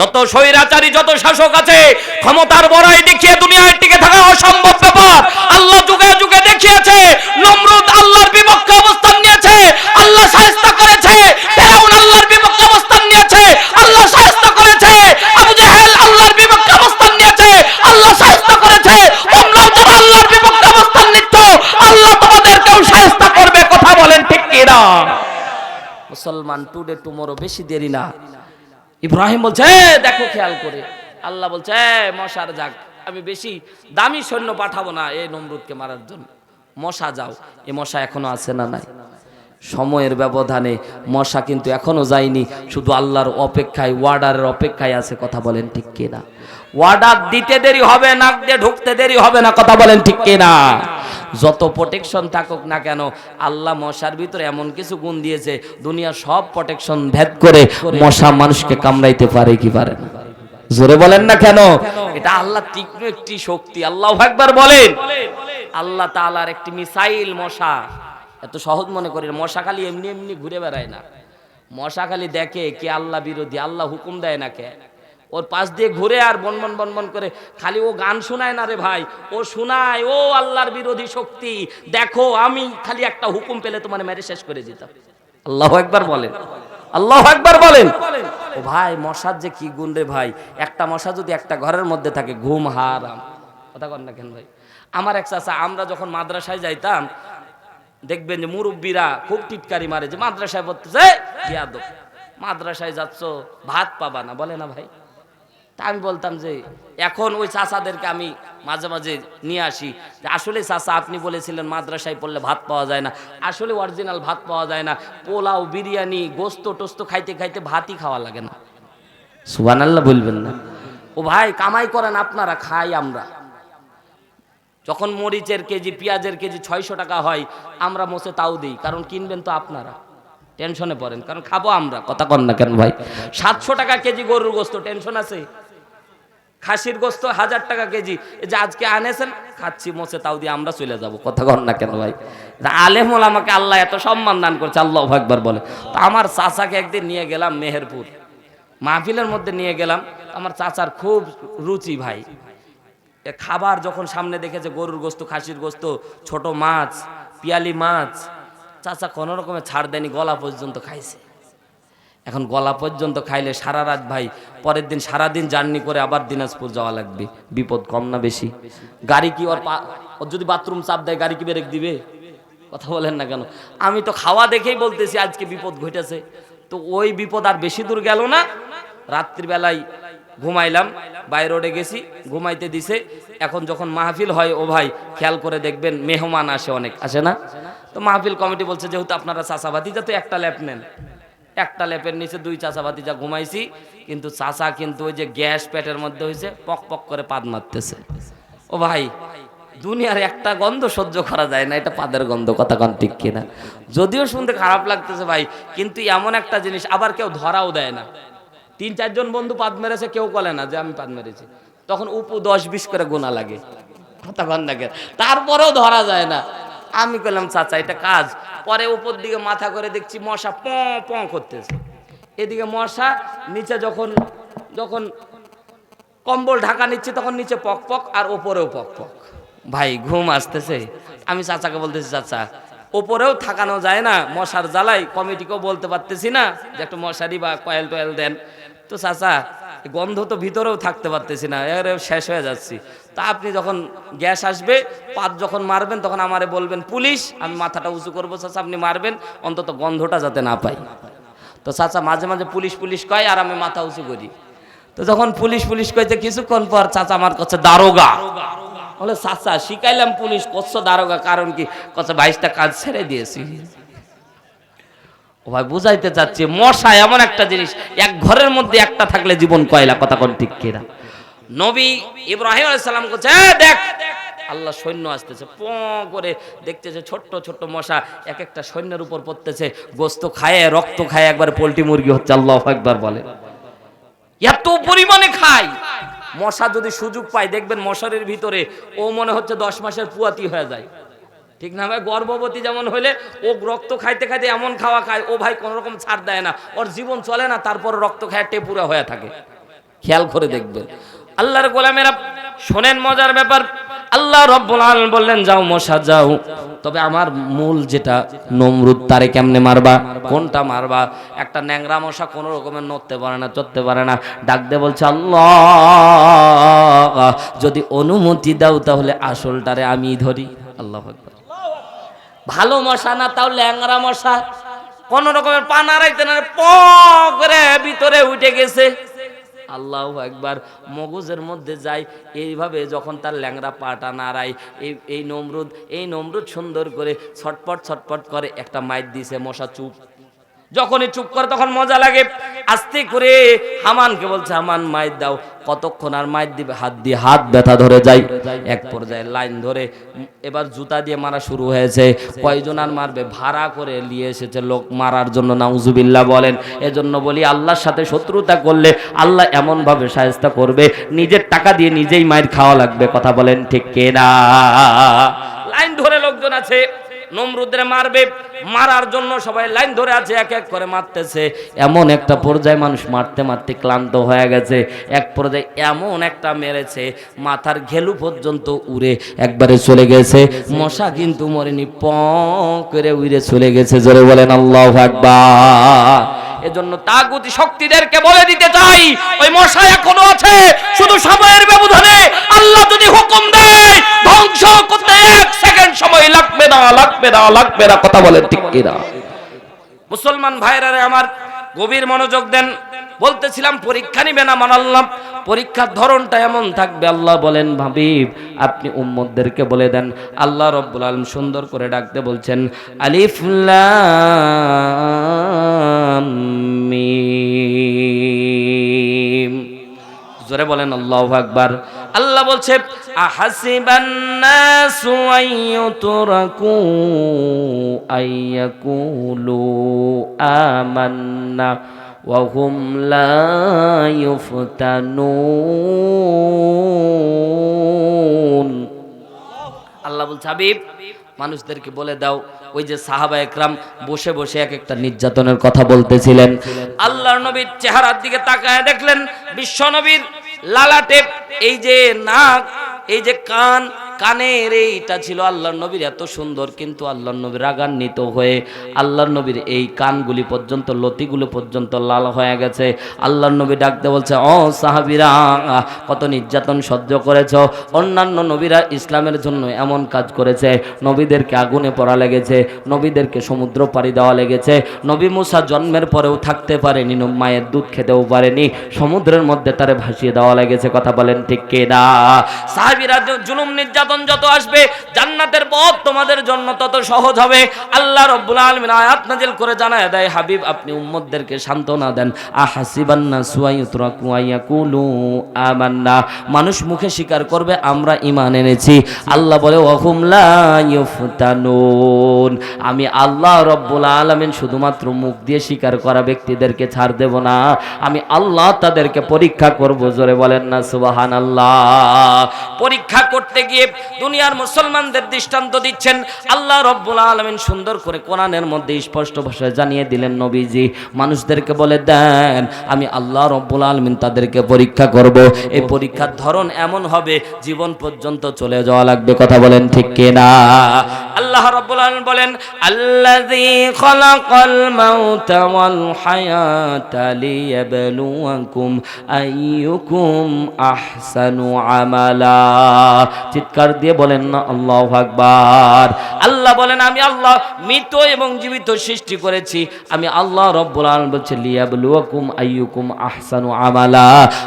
যত স্বৈরাচারী, যত শাসক আছে, ক্ষমতার বড়াই দেখিয়ে দুনিয়ায় টিকে থাকা অসম্ভব ব্যাপার। আল্লাহ যুগে যুগে দেখিয়েছে, নমরুদ আল্লাহর বিপক্ষে অবস্থান নিয়েছে, আল্লাহ সাহায্য করেছে, ফেরাউন আল্লাহর বিপক্ষে অবস্থান নিয়েছে, আল্লাহ সাহায্য করেছে, আবু জাহেল আল্লাহর বিপক্ষে অবস্থান নিয়েছে, আল্লাহ সাহায্য করেছে তোমরাও যারা আল্লাহর বিপক্ষে অবস্থান নিচ্ছ আল্লাহ তোমাদেরকেও সাহায্য করবে, কথা বলেন ঠিক কিনা? মুসলমান টুডে টুমোরো বেশি দেরি না। ইব্রাহিম বলছে "এ, দেখো খেয়াল করে। আল্লাহ বলছে "এ, মশার যাক আমি বেশি দামি সৈন্য পাঠাবো না এই নমরুদকে মারার জন্য। মশা যাও। এ মশা এখনও আছে না নাই? সময়ের ব্যবধানে মশা কিন্তু এখনও যায়নি শুধু আল্লাহর অপেক্ষায় ওয়ার্ডারের অপেক্ষায় আছে কথা বলেন ঠিক কিনা? ওয়ার্ডার দিতে দেরি হবে নাক দিয়ে ঢুকতে দেরি হবে না কথা বলেন ঠিক কিনা? যত প্রোটেকশন থাকুক না কেন, আল্লাহ মশার ভিতরে এমন কিছু গুণ দিয়েছে, দুনিয়ার সব প্রোটেকশন ভেদ করে মশা মানুষকে কামড়াইতে পারে কি পারে না। জোরে বলেন না কেন? এটা আল্লাহ তীক্ষ্ণ একটি শক্তি, আল্লাহ একবার বলেন। আল্লাহ তাআলার একটি মিসাইল মশা, এত সহজ মনে করি মশা খালি এমনি এমনি ঘুরে বেড়ায় না। মশা খালি দেখে কে আল্লাহ বিরোধী, আল্লাহ হুকুম দেয় না কে? ওর পাশ দিয়ে ঘুরে আর বনবন বনবন করে। খালি ও গান শোনায় না রে ভাই, ও শোনায়, ও আল্লাহর বিরোধী শক্তি। দেখো, আমি খালি একটা হুকুম পেলে তোমার মেরে শেষ করে দিতাম। আল্লাহ একবার বলেন। আল্লাহ একবার বলেন। ও ভাই, মশার যে কি গুণ রে ভাই। একটা মশা যদি একটা ঘরের মধ্যে থাকে, ঘুম হারাম। কথা কন না কেন ভাই? আমার এক চাচা, আমরা যখন মাদ্রাসায় যাইতাম, দেখবেন যে মুরব্বীরা খুব টিটকারি মারে যে, মাদ্রাসায় পড়তেছে? মাদ্রাসায় যাচ্ছ, ভাত পাবা না। বলে না ভাই। তা আমি বলতাম যে, এখন ওই চাচাদেরকে আমি মাঝে মাঝে নিয়ে আসি। যে, আসলে চাচা, আপনি বলেছিলেন মাদ্রাসায় পড়লে ভাত পাওয়া যায় না। আসলে অরিজিনাল ভাত পাওয়া যায় না। পোলাও, বিরিয়ানি, গোস্ত, টোস্ত খাইতে খাইতে ভাতই খাওয়া লাগে না। সুবান আল্লাহ বলবেন না। ও ভাই, কামাই করেন আপনারা, খাই আমরা। যখন মরিচের কেজি, পেঁয়াজের কেজি ছয়শো টাকা হয়, আমরা মোসে তাও দিই, কারণ কিনবেন তো আপনারা। টেনশনে পড়েন, কারণ খাব আমরা। কথা কন না কেন ভাই? সাতশো টাকা কেজি গরুর গোস্ত, টেনশন আছে? খাসির গোস্ত হাজার টাকা কেজি। এই যে আজকে আনেছেন, খাচ্ছি, মোছে, তাও দিয়ে আমরা চলে যাব। কথা কন না কেন ভাই? আলেমল আমাকে আল্লাহ এত সম্মান দান করছে, আল্লাহ একবার বলে। তো আমার চাচাকে একদিন নিয়ে গেলাম মেহেরপুর। মাহফিলের মধ্যে নিয়ে গেলাম। আমার চাচার খুব রুচি ভাই। খাবার যখন সামনে দেখেছে, গরুর গোস্ত, খাসির গোস্ত, ছোট মাছ, পিয়ালি মাছ, চাচা কোনো রকমের ছাড় দেয়নি, গলা পর্যন্ত খাইছে। এখন গলা পর্যন্ত খাইলে সারা রাত ভাই, পরের দিন সারা দিন জার্নি করে আবার দিনাজপুর যাওয়া লাগবে। বিপদ কম না বেশি। গাড়ি কি ওর ওর যদি বাথরুম চাপ দেয়, গাড়ি কি ব্রেক দিবে? কথা বলেন না কেন? আমি তো খাওয়া দেখেই বলতেছি আজকে বিপদ ঘটেছে। তো ওই বিপদ আর বেশি দূর গেল না। রাত্রিবেলায় ঘুমাইলাম, বাই রোডে গেছি, ঘুমাইতে দিছে। এখন যখন মাহফিল হয়, ও ভাই, খেয়াল করে দেখবেন মেহমান আসে অনেক। আসে না? তো মাহফিল কমিটি বলছে, যেহেতু আপনারা চাষাবাদি, যাতে একটা ল্যাপ নেন। একটা ল্যাপের নিচে দুই চাষাবাদি যা ঘুমাইছি, কিন্তু চাষা কিন্তু ওই যে গ্যাস পেটের মধ্যে হয়েছে পক পক করে পাদ মারতেছে। ও ভাই, দুনিয়ার একটা গন্ধ সহ্য করা যায় না, এটা পাদের গন্ধ, কথা কন ঠিক কিনা? যদিও শুনতে খারাপ লাগতেছে ভাই, কিন্তু এমন একটা জিনিস আবার কেউ ধরাও দেয় না। তিন, চারজন বন্ধু পাদ মেরেছে, কেউ বলে না যে আমি পাদ মেরেছি। তখন উপু দশ, বিশ করে গোনা লাগে। কথা কন? তারপরেও ধরা যায় না। আমি করলাম চাচা, এটা কাজ। পরে উপর দিকে মাথা করে দেখছি মশা প প করতেছে। এদিকে মশা নিচে যখন যখন কম্বল ঢাকা নিচ্ছে, তখন নিচে পক পক, আর ওপরেও পক পক। ভাই, ঘুম আসতেছে। আমি চাচাকে বলতেছি, চাচা, ওপরেও থাকানো যায় না। মশার জ্বালাই কমিটিকেও বলতে পারতেছি না যে একটু মশারি বা কয়েল টয়েল দেন। তো চাচা গন্ধ তো ভিতরেও থাকতে পারতেছি না এবারে শেষ হয়ে যাচ্ছি। তা আপনি যখন গ্যাস আসবে, পাত যখন মারবেন, তখন আমারে বলবেন, পুলিশ, আমি মাথাটা উঁচু করব, চাচা, আপনি মারবেন, অন্তত গন্ধটা যাতে না পাই। তো চাচা, মাঝে মাঝে পুলিশ পুলিশ কয়, আর আমি মাথা উঁচু করি। তো যখন পুলিশ পুলিশ কইতে কিছুক্ষণ পর চাচা আমার কাছে, দারোগা। বলে, চাচা, শিখাইলাম পুলিশ, করছ দারোগা, কারণ কি? কচ্ছে বাইশটা কাজ ছেড়ে দিয়েছি। ও ভাই বুঝাইতে চাচ্ছি মশা এমন একটা জিনিস এক ঘরের মধ্যে একটা থাকলে জীবন কয়লা কথা কোন ঠিক কিনা? নবী ইব্রাহিম আলাইসাল্লাম "এ, দেখ! আল্লাহ সৈন্য আসতেছে প করে দেখতেছে ছোট্ট ছোট্ট মশা এক একটা সৈন্যের উপর পড়তেছে গোস্ত খায় রক্ত খায় একবার পোলট্রি মুরগি হচ্ছে আল্লাহ একবার বলে। এত পরিমাণে খায়। মশা যদি সুযোগ পায় দেখবেন মশারির ভিতরে ও মনে হচ্ছে দশ মাসের পুয়াতি হয়ে যায়। ঠিক না ভাই? গর্ভবতী যেমন হলে ও রক্ত খাইতে খাইতে এমন খাওয়া খায়, ও ভাই কোনো রকম ছাড় দেয় না। ওর জীবন চলে না, তারপর রক্ত খায়, টেপুরা হয়ে থাকে। খেয়াল করে দেখবেন আল্লাহর গোলামেরা শোনেন মজার ব্যাপার। আল্লাহ রব্বুল আলামিন বললেন, যাও মশা, যাও। তবে আমার মূল যেটা নমরুদ, তারে কেমনে মারবা? কোনটা মারবা? একটা ন্যাংরা মশা কোনো রকমের নড়তে পারে না, চড়তে পারে না। ডাক দে বলছে, আল্লাহ, যদি অনুমতি দাও তাহলে আসলটারে আমি ধরি। আল্লাহ ভালো মশা না, তাও ল্যাংরা মশা। কোন রকমের পা রাখতে না প করে ভিতরে উঠে গেছে। আল্লাহ একবার মগজের মধ্যে যায় এইভাবে যখন তার ল্যাংরা পাটা নাড়ায়, এই এই নমরুদ এই নমরুদ সুন্দর করে ছটপট ছটপট করে একটা মাইট দিছে, মশা চুপ। যখনই চুপ করে তখন মজা লাগে। আস্তে করে হামানকে বলছে, হামান, মাইর দাও। কতক্ষণ আর মাইর দিবে? হাত দিয়ে হাত ব্যথা ধরে যায়। এক পর্যায়ে লাইন ধরে এবার জুতা দিয়ে মারা শুরু হয়েছে। কয়জন আর মারবে? ভাড়া করে নিয়ে এসেছে লোক মারার জন্য, নাউজুবিল্লাহ বলেন। এজন্য বলি, আল্লাহর সাথে শত্রুতা করলে আল্লাহ এমন ভাবে সাহেস্তা করবে, নিজের টাকা দিয়ে নিজেই মায়ের খাওয়া লাগবে। কথা বলেন ঠিক কেনা? লাইন ধরে লোকজন আছে। নমরুদ্রে মারবে। মারার জন্য সবাই লাইন ধরে আছে, এক এক করে মারতেছে। এমন একটা পর্যায়ে মানুষ মারতে মারতে ক্লান্ত হয়ে গেছে। এক পর্যায়ে এমন একটা মেরেছে, মাথার ঘেলু পর্যন্ত উড়ে একবারে চলে গেছে। মশা কিন্তু মরেনি, প করে উড়ে চলে গেছে। জোরে বলেন আল্লাহ আকবার। এজন্য তাগুতি শক্তিদেরকে বলে দিতে চাই। ওই মশা এখনও আছে, শুধু সময়ের ব্যবধানে। আল্লাহ যদি হুকুম দেয়, ধ্বংস করতে এক সেকেন্ড সময় লাগবে না লাগবে না লাগবে না, কথা বলেন ঠিক কিনা? মুসলমান ভাইরা আমার গভীর মনোযোগ দেন। বলতেছিলাম, পরীক্ষা নিবে না, মানাল্লাম। পরীক্ষার ধরনটা এমন থাকবে, আল্লাহ বলেন ভাবিব আপনি উম্মতদেরকে বলে দেন, আল্লাহ রব্বুল আলম সুন্দর করে ডাকতে বলছেন, আলিফ জোরে বলেন, আল্লাহ আকবার। আল্লাহ বলছে, আহাসিবান নাসু আইয়ুতরাকু আইয়াকুলু আমান্না। হুম লা ইফতানুন আল্লাহ বলছে মানুষদেরকে বলে দাও, ওই যে সাহাবা একরাম বসে বসে এক একটা নির্যাতনের কথা বলতেছিলেন। আল্লাহর নবীর চেহারার দিকে তাকায় দেখলেন, বিশ্ব নবীর লালাটে এই যে নাক, এই যে কান কানের এইটা ছিল আল্লাহর নবীর, এত সুন্দর কিন্তু আল্লাহর নবীর রাগান্বিত হয়ে আল্লাহর নবীর এই কানগুলি পর্যন্ত, লতিগুলো পর্যন্ত লাল হয়ে গেছে। আল্লাহর নবী ডাকতে বলছে, ও সাহাবিরা, কত নির্যাতন সহ্য করেছ? অন্যান্য নবীরা ইসলামের জন্য এমন কাজ করেছে, নবীদেরকে আগুনে পড়া লেগেছে, নবীদেরকে সমুদ্র পাড়ি দেওয়া লেগেছে। নবী মুসা জন্মের পরেও থাকতে পারেনি, ন- মায়ের দুধ খেতেও পারেনি, সমুদ্রের মধ্যে তারে ভাসিয়ে দেওয়া লেগেছে। কথা বলেন ঠিক কিনা? সাহাবিরা যে জুলুম নির্যাতন যত আসবে, জান্নাতের পথ তোমাদের জন্য তত সহজ হবে। আল্লাহ রব্বুল আলামিন আয়াত নাজিল করে জানায় দেয়, হাবিব, আপনি উম্মতদেরকে সান্ত্বনা দেন। আহাসিবান্না সুয়াইয়ুতরাকু আইয়াকুলু আমান্না। মানুষ মুখে স্বীকার করবে, আমরা ঈমান এনেছি। আল্লাহ বলে, ওয়াহুম লা ইফতানুন আমি আল্লাহ রব্বুল আলামিন শুধুমাত্র মুখ দিয়ে স্বীকার করা ব্যক্তিদেরকে ছাড় দেব না। আমি আল্লাহ তাদেরকে পরীক্ষা করব, জোরে বলেন না, সুবহানাল্লাহ। পরীক্ষা করতে গিয়ে দুনিয়ার মুসলমানদের দৃষ্টান্ত দিচ্ছেন। আল্লাহ রব্বুল আলামিন সুন্দর করে কোরআনের মধ্যে স্পষ্ট ভাষায় জানিয়ে দিলেন, নবীজি, মানুষদেরকে বলে, দেন, আমি আল্লাহ রব্বুল আলামিন তাদেরকে পরীক্ষা করব। এই পরীক্ষার ধরন এমন হবে, জীবন পর্যন্ত চলে যাওয়া লাগবে। কথা বলেন ঠিক কিনা? আল্লাহ রব্বুল আলামিন বলেন আহসানু আমালা। চিৎকার দিয়ে বলেন না, আল্লাহু আকবার। আল্লাহ বলেন, আমি আল্লাহ, মৃত এবং জীবিত সৃষ্টি করেছি। আমি আল্লাহ রব্বুল আলামিন বলছে, লিয়াবলুয়াকুম আইয়ুকুম আহসানু আমালা।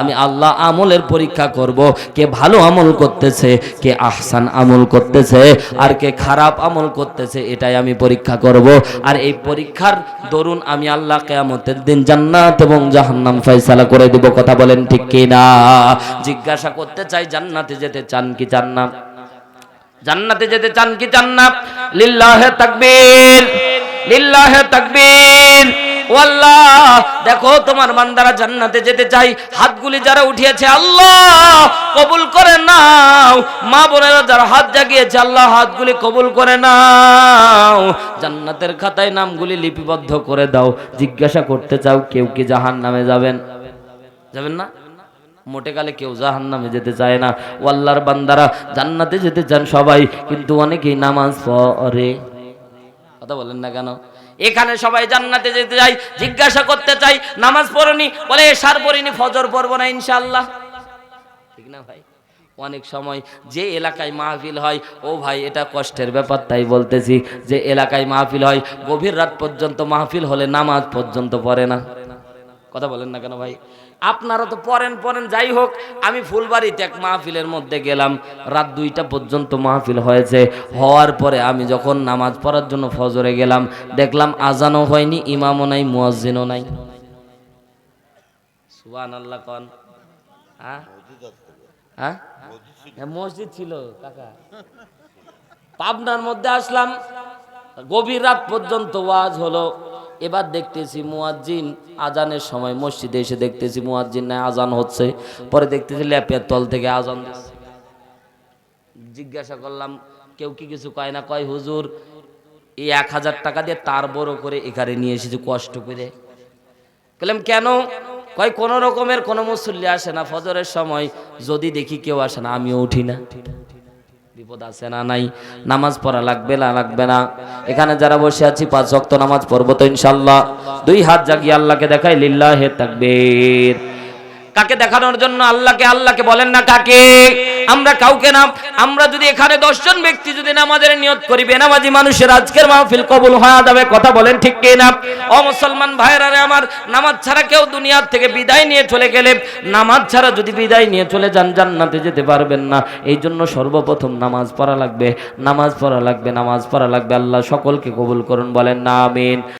আমি আল্লাহ আমলের পরীক্ষা করব, কে ভালো আমল করতেছে, কে আহসান আমল করতেছে, আর কে খারাপ আমল করতেছে, এটাই আমি পরীক্ষা করব। আর এই পরীক্ষার দরুন আমি আল্লাহ কেয়ামতের দিন জান্নাত এবং জাহান্নাম ফয়সালা করে দেব। কথা বলেন ঠিক কিনা? জিজ্ঞাসা করতে চাই, জান্নাতে যেতে চান কি চান না? জান্নাতে যেতে চান কি চান না? লিল্লাহে তাকবীর লিল্লাহে তাকবীর। দেখো তোমার বান্দারা জান্নাতে যেতে চাই। হাতগুলি যারা উঠিয়েছে, আল্লাহ কবুল করে নাও। মা বোনেরা যারা হাত জাগিয়েছে, আল্লাহ হাতগুলি কবুল করে নাও। জান্নাতের খাতায় নামগুলি লিপিবদ্ধ করে দাও। জিজ্ঞাসা করতে চাও, কেউ কি জাহান নামে যাবেন? যাবেন না? মোটে কালে কেউ জাহান নামে যেতে চায় না। ও আল্লাহর বান্দারা জান্নাতে যেতে চান সবাই, কিন্তু অনেকেই নামাজ পড়ে। কথা বলেন না কেন? এখানে সবাই জান্নাতে যেতে চাই জিজ্ঞাসা করতে চাই নামাজ পড়নি, বলে এসার পড়িনি, ফজর পড়ব না ইনশাআল্লাহ। ঠিক না ভাই? অনেক সময় যে এলাকায় মাহফিল হয়, ও ভাই, এটা কষ্টের ব্যাপার, তাই বলতেছি যে এলাকায় মাহফিল হয়, গভীর রাত পর্যন্ত মাহফিল হলে নামাজ পর্যন্ত পড়ে না। কথা বলেন না কেন ভাই? আপনারা তো পড়েন পড়েন যাই হোক আমি ফুলবাড়িতে এক মাহফিলের মধ্যে গেলাম। রাত দুইটা পর্যন্ত মাহফিল হয়েছে। হওয়ার পরে আমি যখন নামাজ পড়ার জন্য ফজরে গেলাম দেখলাম আজানও হয়নি ইমামও নাই মুয়াজ্জিনও নাই। সুবান আল্লাহ কন। হ্যাঁ? হ্যাঁ? হ্যাঁ, মসজিদ ছিল কাকা। পাবনার মধ্যে আসলাম। গভীর রাত পর্যন্ত ওয়াজ হলো। এবার দেখতেছি মুয়াজ্জিন আজানের সময় মসজিদে এসে দেখতেছি মুয়াজ্জিন না আজান হচ্ছে। পরে দেখতেছি ল্যাপের তল থেকে আজান জিজ্ঞাসা করলাম, কেউ কি কিছু কয় না? কয়, হুজুর, এই এক হাজার টাকা দিয়ে তার বড় করে এখানে নিয়ে এসেছি কষ্ট করে। বললাম কেন? কয়, কোন রকমের কোনো মুসল্লি আসে না। ফজরের সময় যদি দেখি কেউ আসে না, আমিও উঠি না। বিপদ আছে না নাই? নামাজ পড়া লাগবে না লাগবে না? এখানে যারা বসে আছি, পাঁচ রক্ত নামাজ পড়ব তো ইনশাল্লাহ দুই হাত জাগিয়ে আল্লাহকে দেখাই, লিল্লাহে তাকবীর। কাকে দেখানোর জন্য আল্লাহকে আল্লাহকে বলেন না কাকে? আমরা কাউকে না, আমরা যদি এখানে দশজন ব্যক্তি যদি নামাজের নিয়ত করি, বেনামাজি মানুষের আজকের মাহফিল কবুল হয়ে যাবে, কথা বলেন ঠিক কি না ও মুসলমান ভাইরা আমার, নামাজ ছাড়া কেউ দুনিয়ার থেকে বিদায় নিয়ে চলে গেলে, নামাজ ছাড়া যদি বিদায় নিয়ে চলে যান, জান্নাতে যেতে পারবেন না। এই জন্য সর্বপ্রথম নামাজ পড়া লাগবে, নামাজ পড়া লাগবে, নামাজ পড়া লাগবে। আল্লাহ সকলকে কবুল করুন, বলেন না, আমিন।